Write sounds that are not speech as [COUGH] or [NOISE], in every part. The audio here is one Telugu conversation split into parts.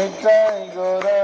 Good time, go down.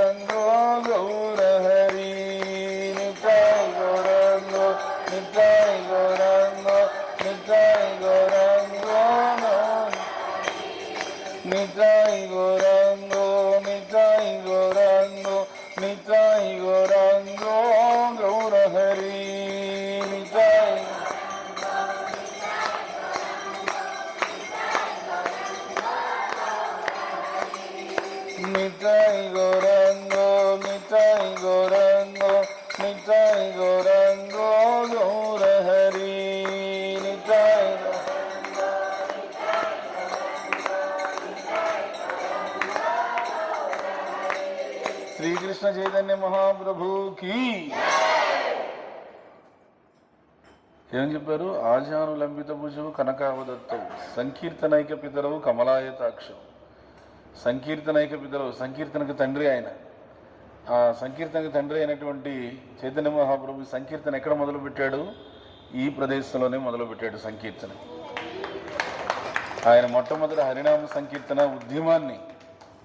Srikrishna Chaitanya మహాప్రభుకి ఏం చెప్పారు? ఆజాను లంబిత భుజవు కనకావదత్తవు సంకీర్తనైక పితరవు కమలాయతాక్షం సంకీర్తనైక పితరవు సంకీర్తనకు తండ్రి ఆయన. ఆ సంకీర్తనకు తండ్రి అయినటువంటి చైతన్య మహాప్రభు సంకీర్తన ఎక్కడ మొదలుపెట్టాడు? ఈ ప్రదేశంలోనే మొదలుపెట్టాడు సంకీర్తన. ఆయన మొట్టమొదటి హరినామ సంకీర్తన ఉద్యమాన్ని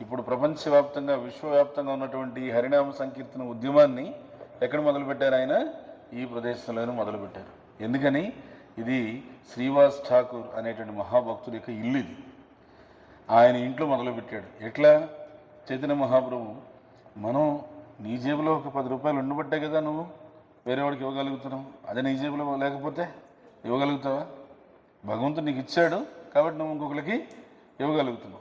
ఇప్పుడు ప్రపంచవ్యాప్తంగా విశ్వవ్యాప్తంగా ఉన్నటువంటి హరినామ సంకీర్తన ఉద్యమాన్ని ఎక్కడ మొదలుపెట్టారు ఆయన? ఈ ప్రదేశంలోనే మొదలుపెట్టారు. ఎందుకని? ఇది శ్రీవాస్ ఠాకూర్ అనేటువంటి మహాభక్తుడి యొక్క ఇల్లు ఇది. ఆయన ఇంట్లో మొదలుపెట్టాడు. ఎట్లా? చైతన్య మహాప్రభు మనం నీ జేబులో ఒక పది రూపాయలు ఉండబట్టే కదా నువ్వు వేరే వాడికి ఇవ్వగలుగుతున్నావు. అదే నీ జేబులో లేకపోతే ఇవ్వగలుగుతావా? భగవంతుడు నీకు ఇచ్చాడు కాబట్టి నువ్వు ఇంకొకరికి ఇవ్వగలుగుతున్నావు.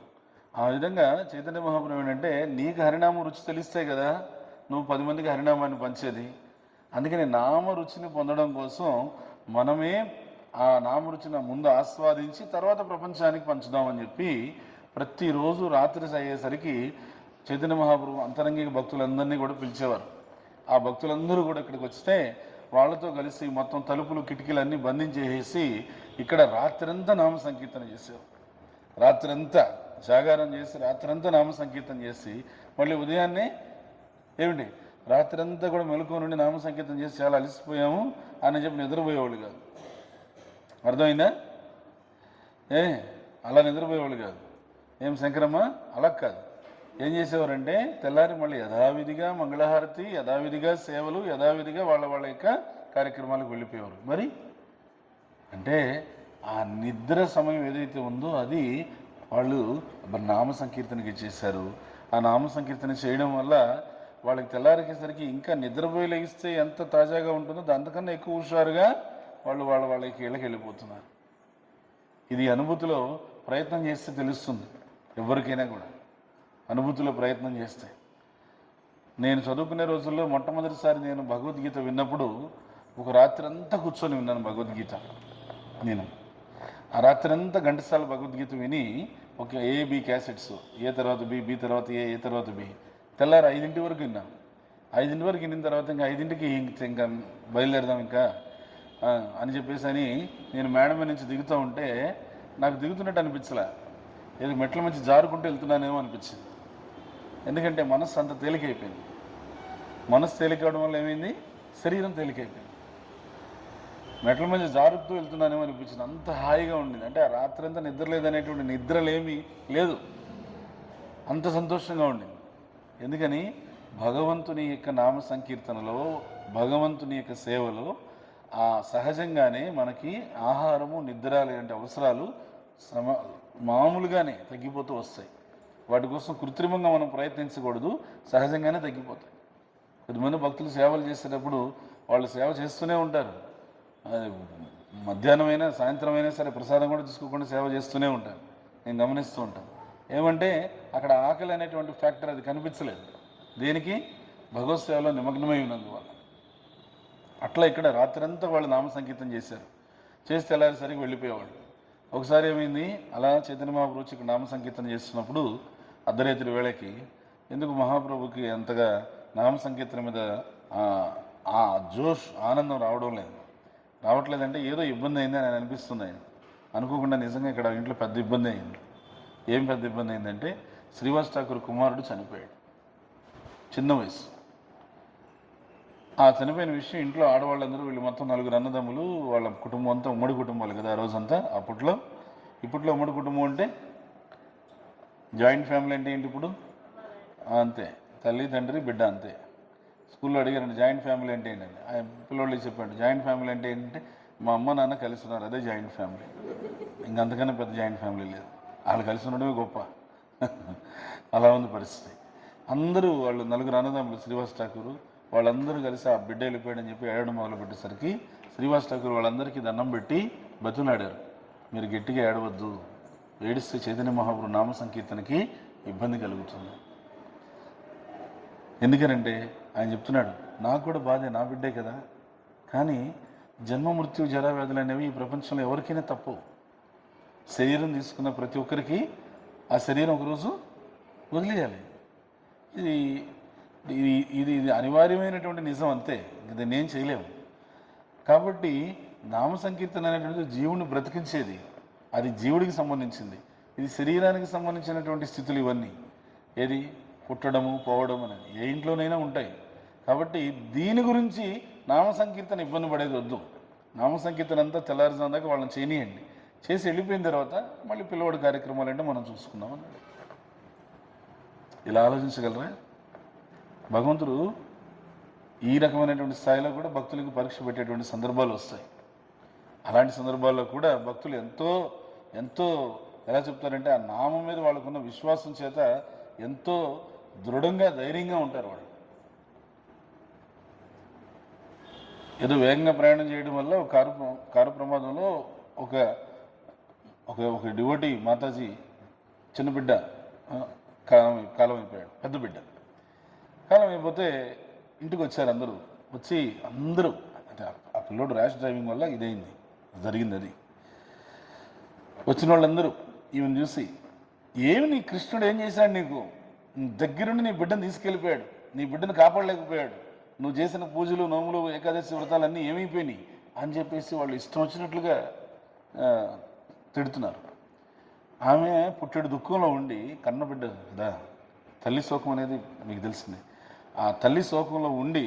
ఆ విధంగా చైతన్య మహాప్రభు ఏంటంటే నీకు హరినామ రుచి తెలిస్తే కదా నువ్వు పది మందికి హరినామాన్ని పంచేది. అందుకని నామ రుచిని పొందడం కోసం మనమే ఆ నామ రుచిని ముందు ఆస్వాదించి తర్వాత ప్రపంచానికి పంచుదామని చెప్పి ప్రతిరోజు రాత్రి అయ్యేసరికి చైతన్య మహాప్రభు అంతరంగిక భక్తులందరినీ కూడా పిలిచేవారు. ఆ భక్తులందరూ కూడా ఇక్కడికి వస్తే వాళ్ళతో కలిసి మొత్తం తలుపులు కిటికీలన్నీ బంధించేసేసి ఇక్కడ రాత్రంతా నామ సంకీర్తన చేసేవారు. రాత్రంతా జాగారం చేసి రాత్రంతా నామ సంకీర్తన చేసి మళ్ళీ ఉదయాన్నే ఏమిటి? రాత్రంతా కూడా మెలకువ నుండి నామ సంకీర్తన చేసి చాలా అలసిపోయాము అని చెప్పి నిద్రపోయేవాళ్ళు కాదు. అర్థమైందా? ఏ అలా నిద్రపోయేవాళ్ళు కాదు. ఏం శంకరమ్మ? అలా కాదు. ఏం చేసేవారంటే తెల్లారి మళ్ళీ యథావిధిగా మంగళహారతి యథావిధిగా సేవలు యథావిధిగా వాళ్ళ వాళ్ళ యొక్క కార్యక్రమాలకు వెళ్ళిపోయేవారు. మరి? అంటే ఆ నిద్ర సమయం ఏదైతే ఉందో అది వాళ్ళు మరి నామ సంకీర్తనకి చేశారు. ఆ నామ సంకీర్తన చేయడం వల్ల వాళ్ళకి తెల్లారికేసరికి ఇంకా నిద్రపోయి లెగిస్తే ఎంత తాజాగా ఉంటుందో దానికన్నా ఎక్కువ హుషారుగా వాళ్ళు వాళ్ళ వాళ్ళకి ఇళ్ళకి వెళ్ళిపోతున్నారు. ఇది అనుభూతిలో ప్రయత్నం చేస్తే తెలుస్తుంది ఎవరికైనా కూడా. అనుభూతిలో ప్రయత్నం చేస్తే. నేను చదువుకునే రోజుల్లో మొట్టమొదటిసారి నేను భగవద్గీత విన్నప్పుడు ఒక రాత్రి అంతా కూర్చొని విన్నాను భగవద్గీత. నేను ఆ రాత్రి అంతా ఘంటసాల భగవద్గీత విని ఒక ఏ బి క్యాసెట్స్ ఏ తర్వాత బి బి తర్వాత ఏ ఏ తర్వాత బి తెల్లారి ఐదింటి వరకు విన్నాను ఐదింటి వరకు విన్న తర్వాత ఇంకా ఐదింటికి ఇంకా బయలుదేరదాం ఇంకా అని చెప్పేసి అని నేను మేడం నుంచి దిగుతూ ఉంటే నాకు దిగుతున్నట్టు అనిపించలే. ఏదో మెట్ల మంచి జారుకుంటూ వెళ్తున్నానేమో అనిపించింది. ఎందుకంటే మనస్సు అంత తేలికైపోయింది. మనస్సు తేలికవడం వల్ల ఏమైంది? శరీరం తేలికైపోయింది. మెట్ల మధ్య జారుతూ వెళ్తున్నానేమో అనిపించింది. అంత హాయిగా ఉండింది. అంటే ఆ రాత్రి అంతా నిద్ర లేదనేటువంటి నిద్రలేమి లేదు. అంత సంతోషంగా ఉండింది. ఎందుకని? భగవంతుని యొక్క నామ సంకీర్తనలో భగవంతుని యొక్క సేవలో ఆ సహజంగానే మనకి ఆహారము నిద్ర లేదంటే అవసరాలు సమ మామూలుగానే తగ్గిపోతూ వస్తాయి. వాటి కోసం కృత్రిమంగా మనం ప్రయత్నించకూడదు. సహజంగానే తగ్గిపోతాయి. కొద్దిమంది భక్తులు సేవలు చేసేటప్పుడు వాళ్ళు సేవ చేస్తూనే ఉంటారు. మధ్యాహ్నం అయినా సాయంత్రం అయినా సరే ప్రసాదం కూడా తీసుకోకుండా సేవ చేస్తూనే ఉంటాను. నేను గమనిస్తూ ఉంటాను. ఏమంటే అక్కడ ఆకలి అనేటువంటి ఫ్యాక్టర్ అది కనిపించలేదు. దేనికి? భగవత్ సేవలో నిమగ్నమై ఉన్నందువల్ల. అట్లా ఇక్కడ రాత్రంతా వాళ్ళు నామ సంకీర్తం చేశారు. చేసి తెల్లారేసరికి వెళ్ళిపోయేవాళ్ళు. ఒకసారి ఏమైంది? అలా చైతన్య మహాప్రభు ఇక్కడ నామ సంకీర్తన చేస్తున్నప్పుడు అర్ధరాత్రి వేళకి ఎందుకు మహాప్రభుకి అంతగా నామ సంకీర్తన మీద ఆ- ఆ జోష్ ఆనందం రావడం లేదు? రావట్లేదంటే ఏదో ఇబ్బంది అయింది అని అనిపిస్తుంది అనుకోకుండా నిజంగా ఇక్కడ ఇంట్లో పెద్ద ఇబ్బంది అయింది. ఏం పెద్ద ఇబ్బంది అయిందంటే శ్రీవాస్ ఠాకూర్ కుమారుడు చనిపోయాడు. చిన్న వయసు. ఆ చనిపోయిన విషయం ఇంట్లో ఆడవాళ్ళందరూ వీళ్ళు మొత్తం నలుగురు అన్నదమ్ములు వాళ్ళ కుటుంబం అంతా ఉమ్మడి కుటుంబాలు కదా ఆ రోజంతా. అప్పట్లో ఇప్పట్లో ఉమ్మడి కుటుంబం అంటే జాయింట్ ఫ్యామిలీ అంటే ఏంటి ఇప్పుడు? అంతే. తల్లి తండ్రి బిడ్డ అంతే. స్కూల్లో అడిగాను జాయింట్ ఫ్యామిలీ అంటే ఏంటండి? ఆ పిల్లోళ్ళకి చెప్పాడు జాయింట్ ఫ్యామిలీ అంటే ఏంటంటే మా అమ్మ నాన్న కలిసి ఉన్నారు అదే జాయింట్ ఫ్యామిలీ. ఇంకంతకన్నా పెద్ద జాయింట్ ఫ్యామిలీ లేదు. వాళ్ళు కలిసి ఉండడమే గొప్ప. [LAUGHS] అలా ఉంది పరిస్థితి. అందరూ వాళ్ళు నలుగురు అన్నదమ్ములు శ్రీవాస్ ఠాకూర్ వాళ్ళందరూ కలిసి ఆ బిడ్డ వెళ్ళిపోయాడని చెప్పి ఏడవడం మొదలు పెట్టేసరికి శ్రీవాస్ ఠాకూర్ వాళ్ళందరికీ దండం పెట్టి బతులాడారు. మీరు గట్టిగా ఏడవద్దు. ఏడిస్తే చైతన్య మహాప్రభు నామ సంకీర్తనకి ఇబ్బంది కలుగుతుంది. ఎందుకనంటే ఆయన చెప్తున్నాడు నాకు కూడా బాధే నా బిడ్డే కదా. కానీ జన్మ మృత్యు జరా వ్యాధులు అనేవి ఈ ప్రపంచంలో ఎవరికైనా తప్పు. శరీరం తీసుకున్న ప్రతి ఒక్కరికి ఆ శరీరం ఒకరోజు వదిలేయాలి. ఇది ఇది ఇది ఇది అనివార్యమైనటువంటి నిజం అంతే. ఇది నేను చేయలేము. కాబట్టి నామ సంకీర్తన అనేటువంటిది జీవుని బ్రతికించేది. అది జీవుడికి సంబంధించింది. ఇది శరీరానికి సంబంధించినటువంటి స్థితులు ఇవన్నీ. ఏది? పుట్టడము పోవడం అనేది ఏ ఇంట్లోనైనా ఉంటాయి. కాబట్టి దీని గురించి నామ సంకీర్తన ఇబ్బంది పడేది వద్దు. నామ సంకీర్తన అంతా తెల్లారుజాము దాకా వాళ్ళని చేయనియండి చేసి వెళ్ళిపోయిన తర్వాత మళ్ళీ పిల్లవాడి కార్యక్రమాలు అంటే మనం చూసుకుందాం అన్నాడు ఇలా ఆలోచించగలరా? భగవంతుడు ఈ రకమైనటువంటి స్థాయిలో కూడా భక్తులకు పరీక్ష పెట్టేటువంటి సందర్భాలు వస్తాయి. అలాంటి సందర్భాల్లో కూడా భక్తులు ఎంతో ఎంతో ఎలా చెప్తారంటే ఆ నామం మీద వాళ్ళకున్న విశ్వాసం చేత ఎంతో దృఢంగా ధైర్యంగా ఉంటారు వాళ్ళు. ఏదో వేగంగా ప్రయాణం చేయడం వల్ల ఒక కారు కారు ప్రమాదంలో ఒక ఒక ఒక డివోటి మాతాజీ చిన్న బిడ్డ కాలం కాలం అయిపోయాడు పెద్ద బిడ్డ. కాలం అయిపోతే ఇంటికి వచ్చారు అందరూ. వచ్చి అందరూ అంటే ఆ- పిల్లోడు ర్యాష్ డ్రైవింగ్ వల్ల ఇదైంది జరిగింది అది. వచ్చిన వాళ్ళందరూ ఈమెను చూసి ఏమి నీ కృష్ణుడు ఏం చేశాడు నీకు? దగ్గరుండి నీ బిడ్డను తీసుకెళ్ళిపోయాడు. నీ బిడ్డను కాపాడలేకపోయాడు. నువ్వు చేసిన పూజలు నోములు ఏకాదశి వ్రతాలన్నీ ఏమైపోయినాయి అని చెప్పేసి వాళ్ళు ఇష్టం వచ్చినట్లుగా తిడుతున్నారు. ఆమె పుట్టెడు దుఃఖంలో ఉండి కన్నబిడ్డ కదా తల్లి శోకం అనేది మీకు తెలిసిందే. ఆ తల్లి శోకంలో ఉండి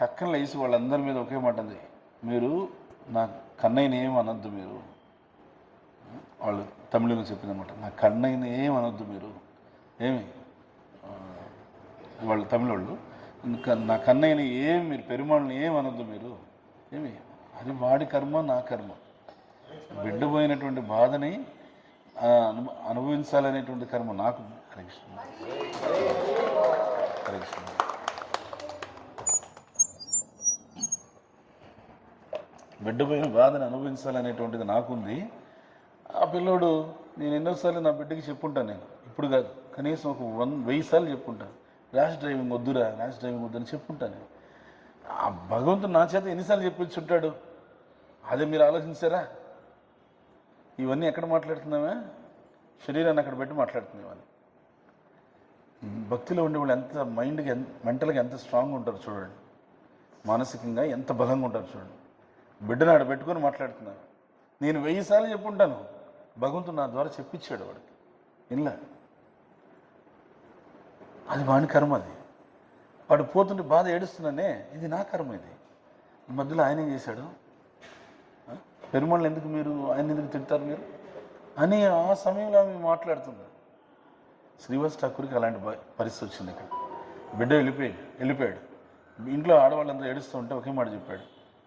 టక్కన లేచి వాళ్ళందరి మీద ఒకే మాట ఉంది మీరు నా కన్నయ్యని ఏం అనొద్దు మీరు. వాళ్ళు తమిళంలో చెప్పిందనమాట నా కన్నయ్యని ఏం అనొద్దు మీరు. ఏమి? వాళ్ళు తమిళోళ్ళు. నా కన్నయ్యని ఏం మీరు పెరుమాళ్ళని ఏం అనొద్దు మీరు? ఏమి? అది వాడి కర్మ నా కర్మ. బిడ్డ పోయినటువంటి బాధని అనుభవించాలనేటువంటి కర్మ నాకు హరే కృష్ణ. బిడ్డ పోయిన బాధను అనుభవించాలనేటువంటిది నాకుంది. ఆ పిల్లోడు నేను ఎన్నోసార్లు నా బిడ్డకి చెప్పుంటాను నేను. ఇప్పుడు కాదు. కనీసం ఒక వన్ వెయ్యి సార్లు చెప్పుంటాను. ర్యాష్ డ్రైవింగ్ వద్దురా ర్యాష్ డ్రైవింగ్ వద్దని చెప్పుంటాను నేను. ఆ భగవంతుడు నా చేత ఎన్నిసార్లు చెప్పించుంటాడు అదే మీరు ఆలోచించారా? ఇవన్నీ ఎక్కడ మాట్లాడుతున్నామే శరీరాన్ని అక్కడ పెట్టి మాట్లాడుతున్నాం ఇవన్నీ భక్తిలో ఉండే వాళ్ళు ఎంత మైండ్కి ఎంత మెంటల్గా ఎంత స్ట్రాంగ్ ఉంటారు చూడండి. మానసికంగా ఎంత బలంగా ఉంటారు చూడండి. బిడ్డను ఆడ పెట్టుకొని మాట్లాడుతున్నాను నేను వెయ్యి సార్లు చెప్పుంటాను. భగవంతుడు నా ద్వారా చెప్పించాడు వాడికి. ఇలా అది వాని కర్మ అది. వాడు పోతుంటే బాధ ఏడుస్తున్నానే ఇది నా కర్మ ఇది. మధ్యలో ఆయన ఏం చేశాడు? పెరుమాళ్ళు ఎందుకు మీరు ఆయన ఎందుకు తింటారు మీరు? అని ఆ సమయంలో ఆమె మాట్లాడుతుంది. శ్రీవాస్ ఠాకూర్కి అలాంటి పరిస్థితి వచ్చింది ఇక్కడ. బిడ్డ వెళ్ళిపోయాడు వెళ్ళిపోయాడు. ఇంట్లో ఆడవాళ్ళందరూ ఏడుస్తూ ఉంటే ఒకే మాట చెప్పాడు.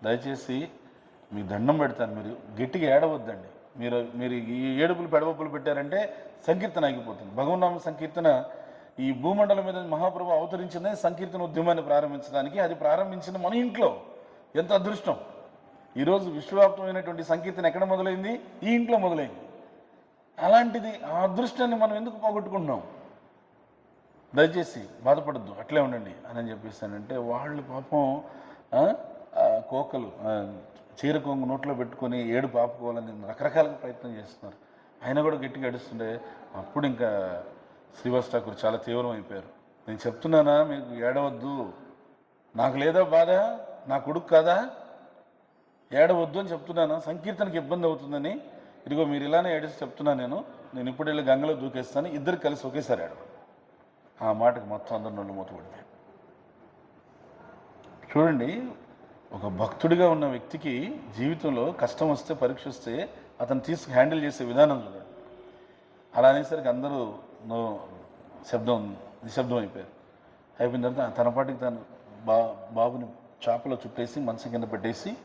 దయచేసి మీకు దండం పెడతాను మీరు. గట్టిగా ఏడవద్దండి. మీరు మీరు ఈ ఏడుపులు పెడవప్పులు పెట్టారంటే సంకీర్తన ఆగిపోతుంది. భగవన్నామ సంకీర్తన ఈ భూమండలం మీద మహాప్రభు అవతరించిందే సంకీర్తన ఉద్యమాన్ని ప్రారంభించడానికి అది ప్రారంభించిన మన ఇంట్లో ఎంత అదృష్టం. ఈరోజు విశ్వవ్యాప్తమైనటువంటి సంకీర్తన ఎక్కడ మొదలైంది? ఈ ఇంట్లో మొదలైంది. అలాంటిది ఆ అదృష్టాన్ని మనం ఎందుకు పోగొట్టుకుంటున్నాం? దయచేసి బాధపడద్దు అట్లే ఉండండి అని చెప్పేసానంటే వాళ్ళు పాపం కోకలు చీర కొంగు నోట్లో పెట్టుకొని ఏడు పాపుకోవాలని రకరకాలుగా ప్రయత్నం చేస్తున్నారు. ఆయన కూడా గట్టిగా అడుస్తుండే అప్పుడు ఇంకా శ్రీవాస్ ఠాకూర్ చాలా తీవ్రం అయిపోయారు నేను చెప్తున్నానా మీకు ఏడవద్దు. నాకు లేదా బాధ? నా కొడుకు కాదా? ఏడవద్దు అని చెప్తున్నాను. సంకీర్తనకి ఇబ్బంది అవుతుందని. ఇదిగో మీరు ఇలానే ఏడిసి చెప్తున్నాను నేను. నేను ఇప్పుడు వెళ్ళి గంగలో దూకేస్తాను. ఇద్దరు కలిసి ఒకేసారి ఏడవ ఆ మాటకు మొత్తం అందరు నన్ను మూతపడిపోయారు చూడండి ఒక భక్తుడిగా ఉన్న వ్యక్తికి జీవితంలో కష్టం వస్తే పరీక్ష వస్తే అతను తీసుకు హ్యాండిల్ చేసే విధానం చూడండి. అలా అనేసరికి అందరూ నో శబ్దం నిశ్శబ్దం అయిపోయారు. అయిపోయిన తర్వాత తన పాటికి తను బా బాబుని చాపలో చుట్టేసి మనసు కింద పెట్టేసి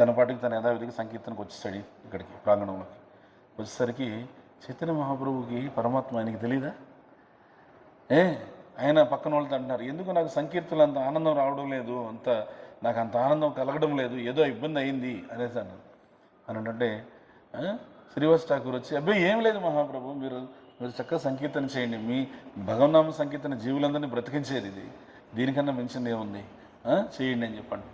తన పాటికి తన యథావిధిగా సంకీర్తనకు వచ్చేసాడు ఇక్కడికి ప్రాంగణంలోకి. వచ్చేసరికి చైతన్య మహాప్రభుకి పరమాత్మ ఆయనకి తెలీదా? ఏ ఆయన పక్కన వాళ్ళతో అంటున్నారు ఎందుకు నాకు సంకీర్తనలు అంత ఆనందం రావడం లేదు? అంత నాకు అంత ఆనందం కలగడం లేదు. ఏదో ఇబ్బంది అయింది అనేసి అన్నారు. అని అంటే శ్రీవాస్ ఠాకూర్ వచ్చి అబ్బాయి ఏం లేదు మహాప్రభు మీరు మీరు చక్కగా సంకీర్తన చేయండి. మీ భగవన్నామ సంకీర్తన జీవులందరినీ బ్రతికించేది ఇది. దీనికన్నా మించింది ఏముంది? చేయండి అని చెప్పండి.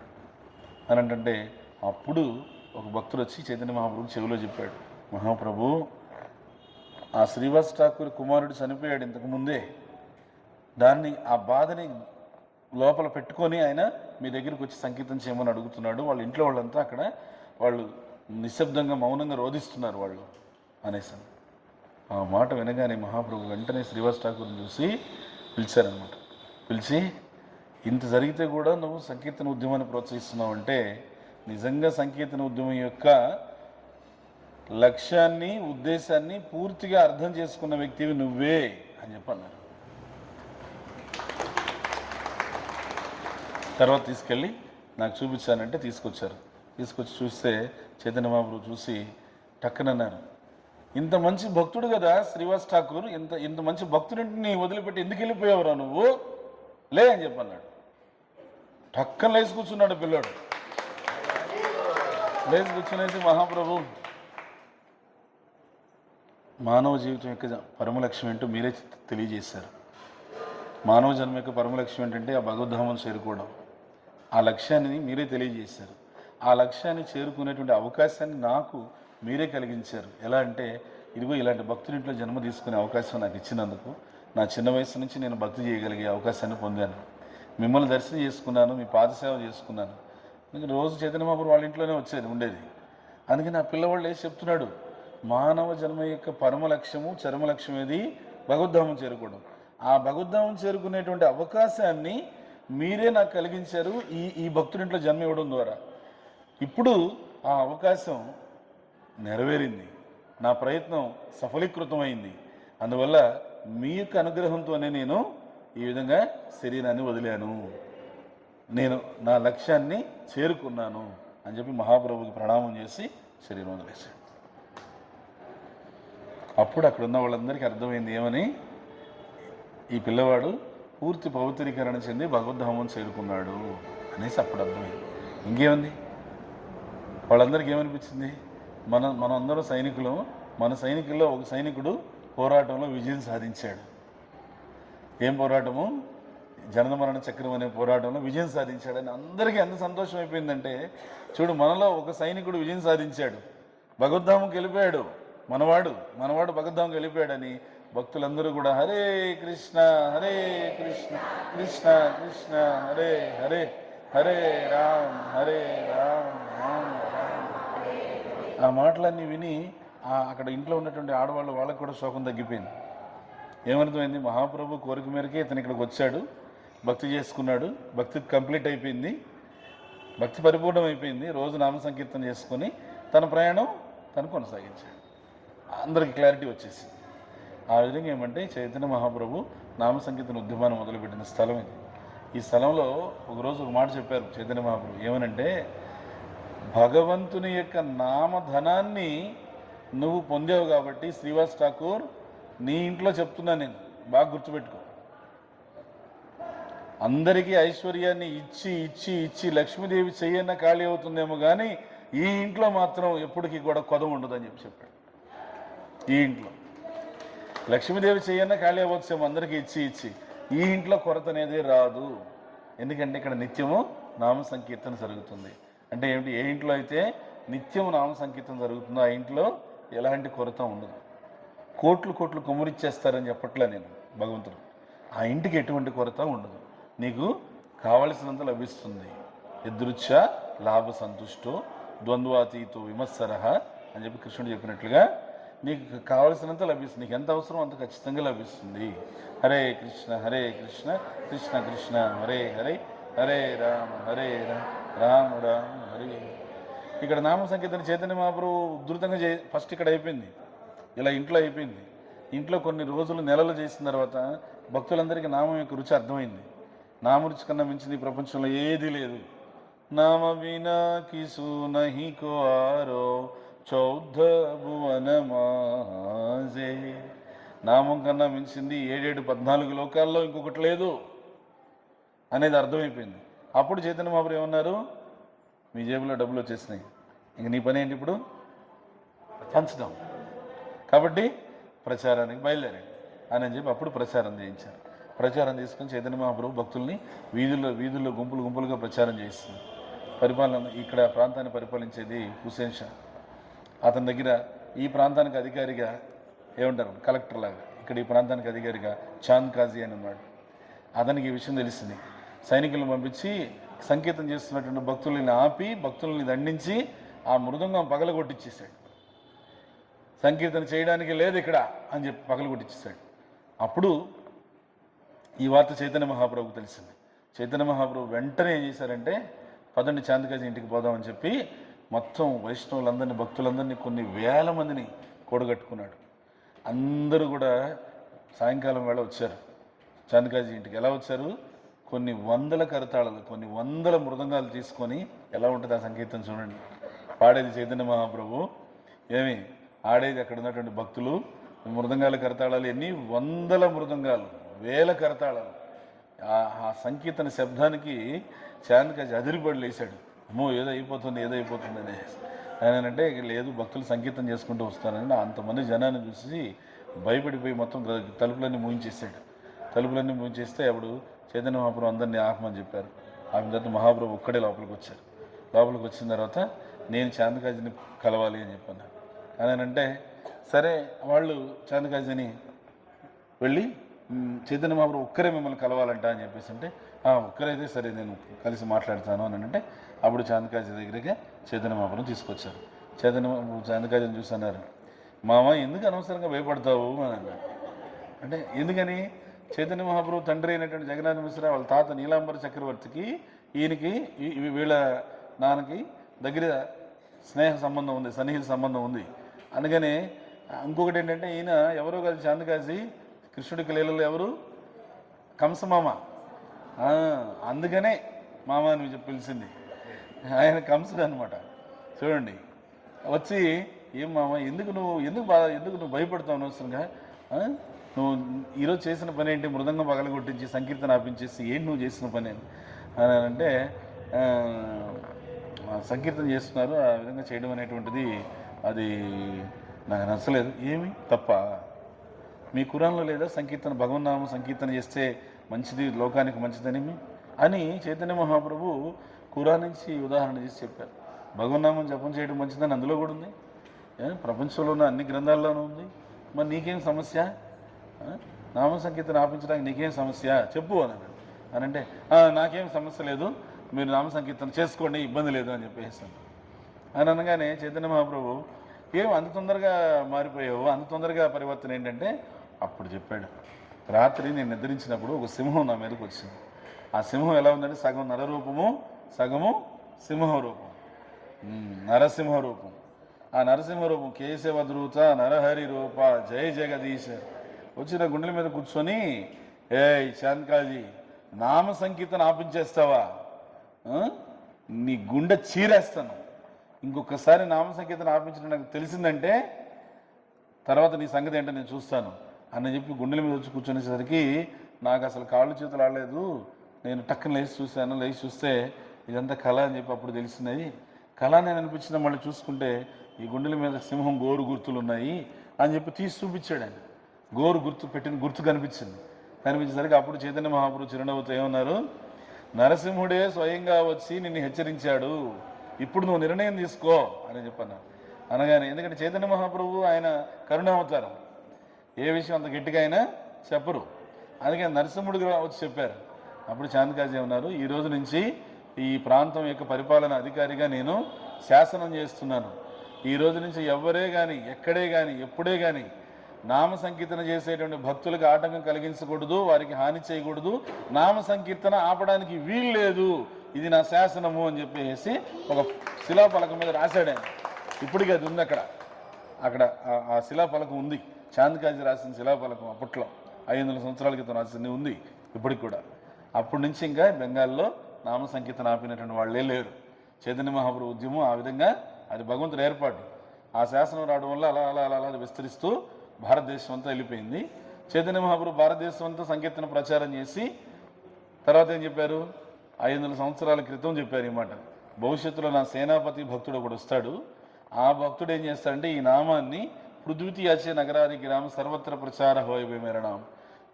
అని అంటే అప్పుడు ఒక భక్తుడు వచ్చి చైతన్య మహాప్రభు చెవిలో చెప్పాడు. మహాప్రభు ఆ శ్రీవాస్ ఠాకూర్ కుమారుడు చనిపోయాడు ఇంతకు ముందే. దాన్ని ఆ బాధని లోపల పెట్టుకొని ఆయన మీ దగ్గరికి వచ్చి సంకీర్తం చేయమని అడుగుతున్నాడు. వాళ్ళ ఇంట్లో వాళ్ళంతా అక్కడ వాళ్ళు నిశ్శబ్దంగా మౌనంగా రోధిస్తున్నారు వాళ్ళు అనేసాను. ఆ మాట వినగానే మహాప్రభు వెంటనే శ్రీవాస్ ఠాకూర్ని చూసి పిలిచారనమాట పిలిచి ఇంత జరిగితే కూడా నువ్వు సంకీర్తన ఉద్యమాన్ని ప్రోత్సహిస్తున్నావు అంటే నిజంగా సంకీర్తన ఉద్యమం యొక్క లక్ష్యాన్ని ఉద్దేశాన్ని పూర్తిగా అర్థం చేసుకున్న వ్యక్తివి నువ్వే అని చెప్పన్నారు. తర్వాత తీసుకెళ్ళి నాకు చూపించానంటే తీసుకొచ్చారు. తీసుకొచ్చి చూస్తే చైతన్య మహాప్రభు చూసి టక్కనన్నారు. ఇంత మంచి భక్తుడు కదా శ్రీవాస్ ఠాకూర్? ఇంత ఇంత మంచి భక్తుడింటిని వదిలిపెట్టి ఎందుకు వెళ్ళిపోయావురా నువ్వు? లే అని చెప్పన్నాడు. టక్కన లేచి కూర్చున్నాడు పిల్లాడు. లేచి కూర్చునేసి మహాప్రభు మానవ జీవితం యొక్క పరమ లక్ష్యం ఏంటో మీరే తెలియజేశారు. మానవ జన్మ యొక్క పరమ లక్ష్యం ఏంటంటే ఆ భగవద్ధామం చేరుకోవడం. ఆ లక్ష్యాన్ని మీరే తెలియజేశారు. ఆ లక్ష్యాన్ని చేరుకునేటువంటి అవకాశాన్ని నాకు మీరే కలిగించారు. ఎలా అంటే ఇదిగో ఇలాంటి భక్తుడింట్లో జన్మ తీసుకునే అవకాశం నాకు ఇచ్చినందుకు నా చిన్న వయసు నుంచి నేను భక్తి చేయగలిగే అవకాశాన్ని పొందాను. మిమ్మల్ని దర్శనం చేసుకున్నాను మీ పాదసేవ చేసుకున్నాను. మీకు రోజు చైతన్య వాళ్ళ ఇంట్లోనే వచ్చేది ఉండేది. అందుకే నా పిల్లవాళ్ళు వేసి చెప్తున్నాడు మానవ జన్మ యొక్క పరమ లక్ష్యము చరమ లక్ష్యం ఏది? భగవద్ధామం చేరుకోవడం. ఆ భగవద్ధామం చేరుకునేటువంటి అవకాశాన్ని మీరే నాకు కలిగించారు ఈ ఈ భక్తుడింట్లో జన్మ ఇవ్వడం ద్వారా. ఇప్పుడు ఆ అవకాశం నెరవేరింది. నా ప్రయత్నం సఫలీకృతమైంది. అందువల్ల మీ యొక్క అనుగ్రహంతోనే నేను ఈ విధంగా శరీరాన్ని వదిలాను. నేను నా లక్ష్యాన్ని చేరుకున్నాను అని చెప్పి మహాప్రభుకి ప్రణామం చేసి శరీరం వదిలేశాడు. అప్పుడు అక్కడ ఉన్న వాళ్ళందరికీ అర్థమైంది ఏమని? ఈ పిల్లవాడు పూర్తి పవిత్రీకరణ చెంది భగవద్ధామం చేరుకున్నాడు అనేసి అప్పుడు అర్థమైంది. ఇంకేముంది? వాళ్ళందరికీ ఏమనిపించింది? మన మనం అందరం సైనికులు. మన సైనికుల్లో ఒక సైనికుడు పోరాటంలో విజయం సాధించాడు. ఏం పోరాటము? జనమరణ చక్రం అనే పోరాటంలో విజయం సాధించాడని అందరికీ ఎంత సంతోషం అయిపోయిందంటే చూడు మనలో ఒక సైనికుడు విజయం సాధించాడు. భగవద్ధామంకి వెళ్ళిపోయాడు. మనవాడు మనవాడు భగవద్ధామంకి వెళ్ళిపోయాడని భక్తులందరూ కూడా హరే కృష్ణ హరే కృష్ణ కృష్ణ కృష్ణ హరే హరే హరే రామ్ హరే రామ్. ఆ మాటలన్నీ విని అక్కడ ఇంట్లో ఉన్నటువంటి ఆడవాళ్ళు వాళ్ళకు కూడా శోకం తగ్గిపోయింది. ఏమర్థమైంది? మహాప్రభు కోరిక మేరకే ఇతను ఇక్కడికి వచ్చాడు. భక్తి చేసుకున్నాడు. భక్తి కంప్లీట్ అయిపోయింది. భక్తి పరిపూర్ణం అయిపోయింది రోజు నామ సంకీర్తన చేసుకొని తన ప్రయాణం తను కొనసాగించాడు. అందరికి క్లారిటీ వచ్చేసి ఆ విధంగా ఏమంటే చైతన్య మహాప్రభు నామ సంకీర్తన ఉద్యమాన్ని మొదలుపెట్టిన స్థలం ఇది. ఈ స్థలంలో ఒకరోజు ఒక మాట చెప్పారు చైతన్య మహాప్రభు. ఏమనంటే భగవంతుని యొక్క నామధనాన్ని నువ్వు పొందావు కాబట్టి శ్రీవాస్ ఠాకూర్ నీ ఇంట్లో చెప్తున్నా నేను బాగా గుర్తుపెట్టుకో. అందరికీ ఐశ్వర్యాన్ని ఇచ్చి ఇచ్చి ఇచ్చి లక్ష్మీదేవి చెయ్యన్న ఖాళీ అవుతుందేమో కానీ ఈ ఇంట్లో మాత్రం ఎప్పటికీ కూడా కొదవ ఉండదని చెప్పి చెప్పాడు. ఈ ఇంట్లో. లక్ష్మీదేవి చెయ్యన్న ఖాళీ అవ్వచ్చేమో అందరికీ ఇచ్చి ఇచ్చి. ఈ ఇంట్లో కొరత అనేది రాదు. ఎందుకంటే ఇక్కడ నిత్యము నామ సంకీర్తన జరుగుతుంది. అంటే ఏమిటి? ఏ ఇంట్లో అయితే నిత్యం నామ సంకీర్తన జరుగుతుందో ఆ ఇంట్లో ఎలాంటి కొరత ఉండదు. కోట్లు కోట్లు కొమ్మురిచ్చేస్తారని చెప్పట్లే నేను భగవంతుడు. ఆ ఇంటికి ఎటువంటి కొరత ఉండదు. నీకు కావలసినంత లభిస్తుంది. ఎదురుచ్చ లాభ సంతుష్టో ద్వంద్వాతీతో విమత్సరహ అని చెప్పి కృష్ణుడు చెప్పినట్లుగా నీకు కావలసినంత లభిస్తుంది నీకు ఎంత అవసరం అంత ఖచ్చితంగా లభిస్తుంది. హరే కృష్ణ హరే కృష్ణ కృష్ణ కృష్ణ హరే హరే హరే రామ హరే రామ. రామ రామ హరే. ఇక్కడ నామ సంకీర్తన చైతన్య మహాప్రభు ఉధృతంగా చే ఫస్ట్ ఇక్కడ అయిపోయింది. ఇలా ఇంట్లో అయిపోయింది. ఇంట్లో కొన్ని రోజులు నెలలు చేసిన తర్వాత భక్తులందరికీ నామం యొక్క రుచి అర్థమైంది. నామ రుచి కన్నా మించింది ప్రపంచంలో ఏది లేదు. నామ వినా కిసు నహి కో ఆరో చౌద్ధ భువన నామం కన్నా మించింది ఏడేడు పద్నాలుగు లోకాల్లో ఇంకొకటి లేదు. అనేది అర్థమైపోయింది. అప్పుడు చైతన్య మహాపురు ఏమన్నారు? మీ జేబులో డబ్బులు వచ్చేసినాయి. ఇంక నీ పని ఏంటి ఇప్పుడు? పంచడం. కాబట్టి ప్రచారానికి బయలుదేరండి అని చెప్పి అప్పుడు ప్రచారం చేయించారు. ప్రచారం చేసుకుని చైతన్య మహాప్రభు భక్తుల్ని వీధుల్లో వీధుల్లో గుంపులు గుంపులుగా ప్రచారం చేస్తుంది పరిపాలన ఇక్కడ ప్రాంతాన్ని పరిపాలించేది హుసేన్ షా. అతని దగ్గర ఈ ప్రాంతానికి అధికారిగా ఏమంటారు? కలెక్టర్ లాగా ఇక్కడ ఈ ప్రాంతానికి అధికారిగా చాంద్ కాజీ అని ఉన్నాడు. అతనికి ఈ విషయం తెలిసింది సైనికులను పంపించి సంకేతం చేస్తున్నటువంటి భక్తుల్ని ఆపి భక్తుల్ని దండించి ఆ మృదంగం పగలగొట్టించేశాడు సంకీర్తన చేయడానికి లేదు ఇక్కడ అని చెప్పి పగలగొట్టించేశాడు అప్పుడు ఈ వార్త చైతన్య మహాప్రభుకు తెలిసింది. చైతన్య మహాప్రభు వెంటనే ఏం చేశారంటే పదండి చాందకాజీ ఇంటికి పోదామని చెప్పి మొత్తం వైష్ణవులందరినీ భక్తులందరినీ కొన్ని వేల మందిని కూడగట్టుకున్నాడు. అందరూ కూడా సాయంకాలం వేళ వచ్చారు. చాందకాజీ ఇంటికి ఎలా వచ్చారు? కొన్ని వందల కరతాళాలు కొన్ని వందల మృదంగాలు తీసుకొని ఎలా ఉంటుంది ఆ సంగీతం చూడండి. పాడేది చైతన్య మహాప్రభు. ఏమి? ఆడేది అక్కడ ఉన్నటువంటి భక్తులు. మృదంగాల కరతాళాలు ఎన్ని? వందల మృదంగాలు వేల కరతాళాలు. ఆ- ఆ సంకీర్తన శబ్దానికి చాందకాజీ అదిరిపడి లేచాడు అమ్మో ఏదో అయిపోతుంది ఏదో అయిపోతుంది అనేసి. ఆయన అంటే లేదు భక్తులు సంకీర్తన చేసుకుంటూ వస్తారని అంతమంది జనాన్ని చూసి భయపడిపోయి మొత్తం తలుపులన్నీ మూయించేసాడు తలుపులన్నీ మూయించేస్తే అప్పుడు చైతన్య మహాప్రభు అందరినీ ఆపమని చెప్పారు. ఆమె తర్వాత మహాప్రభు ఒక్కడే లోపలికి వచ్చారు. లోపలికి వచ్చిన తర్వాత నేను చాందకాజీని కలవాలి అని చెప్పాను అని అంటే సరే వాళ్ళు చాందకాజీని వెళ్ళి చైతన్య మహాప్రభు ఒక్కరే మిమ్మల్ని కలవాలంట అని చెప్పేసి అంటే "ఆ, ఒక్కరైతే సరే నేను కలిసి మాట్లాడతాను అని అంటే అప్పుడు చాందకాజీ దగ్గరికి చైతన్య మహాప్రభు తీసుకొచ్చారు. చైతన్య మహాప్రభు చాందకాజీని చూసి అన్నారు మామ ఎందుకు అనవసరంగా భయపడతావు? అని అన్నారు. అంటే ఎందుకని? చైతన్య మహాప్రభు తండ్రి అయినటువంటి జగన్నాథ మిశ్ర వాళ్ళ తాత నీలాంబర చక్రవర్తికి ఈయనకి వీళ్ళ నాన్నకి దగ్గర స్నేహ సంబంధం ఉంది సన్నిహిత సంబంధం ఉంది. అందుకని ఇంకొకటి ఏంటంటే ఈయన ఎవరో కాదు చాందకాజీ కృష్ణుడికి లీలలో ఎవరు? కంసమామ. అందుకనే మామ అని చెప్పి పిలిచింది. ఆయన కంసుడు అనమాట చూడండి వచ్చి ఏం మామ ఎందుకు నువ్వు ఎందుకు బాధ ఎందుకు నువ్వు భయపడతావు అనవసరంగా? నువ్వు ఈరోజు చేసిన పని ఏంటి? మృదంగం పగలగొట్టించి సంకీర్తన ఆపించేసి ఏంటి నువ్వు చేసిన పని? అని అంటే సంకీర్తన చేస్తున్నారు ఆ విధంగా చేయడం అనేటువంటిది అది నాకు నచ్చలేదు. ఏమి? తప్ప మీ కురాన్లో లేదా సంకీర్తన భగవన్నామ సంకీర్తన చేస్తే మంచిది లోకానికి మంచిదని అని చైతన్య మహాప్రభు కురాన్ నుంచి ఉదాహరణ చేసి చెప్పారు. భగవన్నామం జపం చేయడం మంచిదని అందులో కూడా ఉంది. ప్రపంచంలో ఉన్న అన్ని గ్రంథాల్లోనూ ఉంది. మరి నీకేం సమస్య? నామ సంకీర్తన ఆపించడానికి నీకేం సమస్య? చెప్పు అని అని అంటే నాకేం సమస్య లేదు. మీరు నామ సంకీర్తన చేసుకోండి ఇబ్బంది లేదు అని చెప్పేసాను. అని అనగానే చైతన్య మహాప్రభు ఏం అంత తొందరగా మారిపోయావు? అంత తొందరగా పరివర్తన ఏంటంటే అప్పుడు చెప్పాడు రాత్రి నేను నిద్రించినప్పుడు ఒక సింహం నా మీదకి వచ్చింది. ఆ సింహం ఎలా ఉందంటే సగం నరరూపము సగము సింహ రూపం నరసింహ రూపం ఆ నరసింహ రూపం కేశవద్రూత నరహరి రూప జయ జగదీశ. వచ్చి నా గుండెల మీద కూర్చొని ఏ శాంతకాజీ నామ సంకీర్తన ఆపించేస్తావా? నీ గుండె చీరేస్తాను. ఇంకొకసారి నామ సంకీర్తన ఆపించడం నాకు తెలిసిందంటే తర్వాత నీ సంగతి ఏంటో నేను చూస్తాను. అని చెప్పి గుండెల మీద వచ్చి కూర్చునేసరికి నాకు అసలు కాళ్ళు చేతులు ఆడలేదు. నేను టక్కన లేచి చూశాను. లేచి చూస్తే ఇదంతా కళ అని చెప్పి అప్పుడు తెలిసినది కళ నేను అనిపించిన మళ్ళీ చూసుకుంటే ఈ గుండెల మీద సింహం గోరు గుర్తులు ఉన్నాయి అని చెప్పి తీసి చూపించాడు ఆయన. గోరు గుర్తు పెట్టిన గుర్తు కనిపించింది. కనిపించేసరికి అప్పుడు చైతన్య మహాప్రభు చిరునవ్వుతో ఏమన్నారు? నరసింహుడే స్వయంగా వచ్చి నిన్ను హెచ్చరించాడు. ఇప్పుడు నువ్వు నిర్ణయం తీసుకో అని చెప్పన్నారు. అనగానే ఎందుకంటే చైతన్య మహాప్రభు ఆయన కరుణావతారం. ఏ విషయం అంత గట్టిగా అయినా చెప్పరు. అందుకే నరసింహుడు వచ్చి చెప్పారు. అప్పుడు చాందకాజీ ఉన్నారు ఈ రోజు నుంచి ఈ ప్రాంతం యొక్క పరిపాలన అధికారిగా నేను శాసనం చేస్తున్నాను. ఈ రోజు నుంచి ఎవరే కానీ ఎక్కడే కానీ ఎప్పుడే కానీ నామ సంకీర్తన చేసేటువంటి భక్తులకు ఆటంకం కలిగించకూడదు వారికి హాని చేయకూడదు. నామ సంకీర్తన ఆపడానికి వీలు లేదు. ఇది నా శాసనము అని చెప్పేసి ఒక శిలాఫలకం మీద రాశాడు ఆయన. ఇప్పటికీ అది ఉంది అక్కడ. అక్కడ ఆ- శిలాఫలకం ఉంది. చాంద్కాజీ రాసిన శిలాఫలకం అప్పట్లో ఐదు వందల సంవత్సరాల క్రితం రాసింది ఉంది ఇప్పటికి కూడా. అప్పటి నుంచి ఇంకా బెంగాల్లో నామ సంకీర్తన ఆపినటువంటి వాళ్ళే లేరు. చైతన్య మహాప్రభు ఉద్యమం ఆ విధంగా అది భగవంతుడు ఏర్పాటు. ఆ శాసనం రావడం వల్ల అలా అలా అలా అలా అది విస్తరిస్తూ భారతదేశం అంతా వెళ్ళిపోయింది. చైతన్య మహాప్రభు భారతదేశం అంతా సంకీర్తన ప్రచారం చేసి తర్వాత ఏం చెప్పారు? ఐదు వందల సంవత్సరాల క్రితం చెప్పారు ఈ మాట. భవిష్యత్తులో నా సేనాపతి భక్తుడు ఒకడు వస్తాడు. ఆ భక్తుడు ఏం చేస్తాడంటే ఈ నామాన్ని పృథ్వీయాచే నగరాది గ్రామ సర్వత్ర ప్రచార హోయమేరణం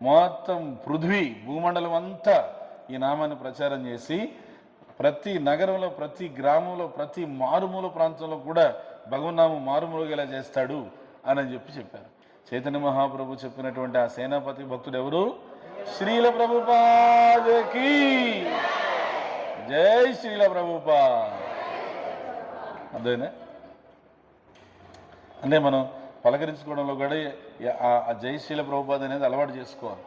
మొత్తం పృథ్వీ భూమండలం అంతా ఈ నామాన్ని ప్రచారం చేసి ప్రతి నగరంలో ప్రతి గ్రామంలో ప్రతి మారుమూల ప్రాంతంలో కూడా భగవన్నామం మారుమూలుగేలా చేస్తాడు అని చెప్పి చెప్పారు. చైతన్య మహాప్రభు చెప్పినటువంటి ఆ సేనాపతి భక్తుడు ఎవరు శ్రీల ప్రభుపాదకి జై శ్రీల ప్రభుపా అదేనా అంటే మనం పలకరించుకోవడంలో కూడా ఆ జయశీల ప్రభుపాద అనేది అలవాటు చేసుకోవాలి.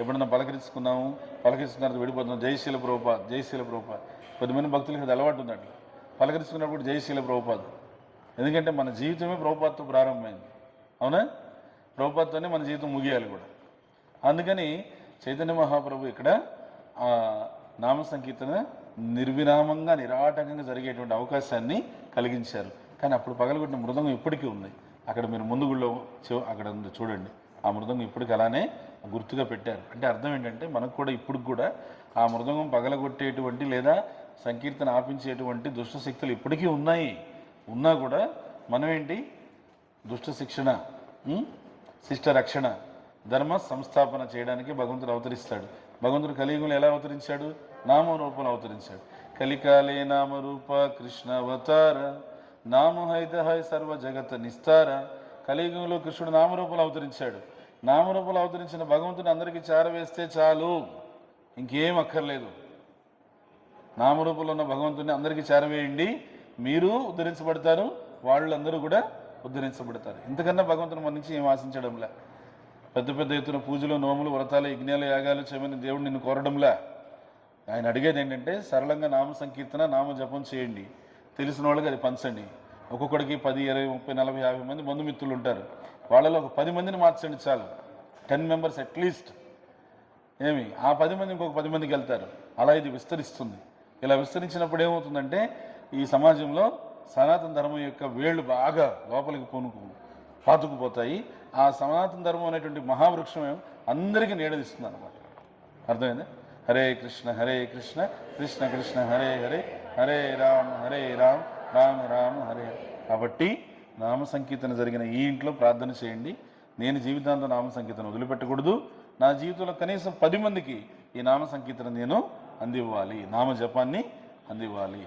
ఎప్పుడన్నా పలకరించుకున్నాము పలకరించుకున్న తర్వాత విడిపోతున్నాం జయశీల ప్రభుపాద్ జయశీల ప్రభుపాద్. కొద్దిమంది భక్తులకి అది అలవాటు ఉంది అట్లా పలకరించుకున్నప్పుడు జయశీల ప్రభుపాద్. ఎందుకంటే మన జీవితమే ప్రభుపాద్తో ప్రారంభమైంది. అవునా? ప్రభుపాద్తోనే మన జీవితం ముగియాలి కూడా. అందుకని చైతన్య మహాప్రభు ఇక్కడ ఆ నామ సంకీర్తన నిర్విరామంగా నిరాటకంగా జరిగేటువంటి అవకాశాన్ని కలిగించారు. కానీ అప్పుడు పగలగొట్టిన మృదంగం ఇప్పటికీ ఉంది. అక్కడ మీరు ముందు గుళ్ళో అక్కడ ఉంది చూడండి. ఆ మృదంగం ఇప్పటికి అలానే గుర్తుగా పెట్టారు. అంటే అర్థం ఏంటంటే మనకు కూడా ఇప్పుడు కూడా ఆ మృదంగం పగలగొట్టేటువంటి లేదా సంకీర్తన ఆపించేటువంటి దుష్ట శక్తులు ఇప్పటికీ ఉన్నాయి. ఉన్నా కూడా మనం ఏంటి దుష్ట శిక్షణ శిష్ట రక్షణ ధర్మ సంస్థాపన చేయడానికి భగవంతుడు అవతరిస్తాడు. భగవంతుడు కలియుగంలో ఎలా అవతరించాడు? నామరూపంలో అవతరించాడు. కలికాలే నామరూప కృష్ణ అవతార నామహైత హై సర్వ జగత్ నిస్తార. కలియుగంలో కృష్ణుడు నామరూపంలో అవతరించాడు. నామరూపంలో అవతరించిన భగవంతుని అందరికీ చారవేస్తే చాలు. ఇంకేం అక్కర్లేదు. నామరూపంలో ఉన్న భగవంతుని అందరికీ చేరవేయండి. మీరు ఉద్ధరించబడతారు. వాళ్ళందరూ కూడా ఉద్ధరించబడతారు. ఇంతకన్నా భగవంతుని మన నుంచి ఏం ఆశించడంలా? పెద్ద పెద్ద ఎత్తున పూజలు నోములు వ్రతాలు యజ్ఞాలు యాగాలు చేయమని దేవుడు నిన్ను కోరడంలా? ఆయన అడిగేది ఏంటంటే సరళంగా నామ సంకీర్తన నామ జపం చేయండి. తెలిసిన వాళ్ళకి అది పంచండి. ఒక్కొక్కడికి పది ఇరవై ముప్పై నలభై యాభై మంది బంధుమిత్రులు ఉంటారు. వాళ్ళలో ఒక పది మందిని మార్చండి చాలు. టెన్ మెంబర్స్ అట్లీస్ట్ ఏమి? ఆ పది మంది ఇంకొక పది మందికి వెళ్తారు. అలా ఇది విస్తరిస్తుంది. ఇలా విస్తరించినప్పుడు ఏమవుతుందంటే ఈ సమాజంలో సనాతన ధర్మం యొక్క వేళ్ళు బాగా లోపలికి పొనుకు పాతుకుపోతాయి. ఆ సనాతన ధర్మం అనేటువంటి మహావృక్షం అందరికీ నీడదిస్తుంది అనమాట అర్థమైందా? హరే కృష్ణ హరే కృష్ణ కృష్ణ కృష్ణ హరే హరే హరే రామ్ హరే రామ్ రామ రామ హరే హరే. కాబట్టి నామ సంకీర్తన జరిగిన ఈ ఇంట్లో ప్రార్థన చేయండి. నేను జీవితాంతం నామ సంకీర్తన వదిలిపెట్టకూడదు. నా జీవితంలో కనీసం పది మందికి ఈ నామ సంకీర్తన నేను అందివ్వాలి. నామ జపాన్ని అందివ్వాలి.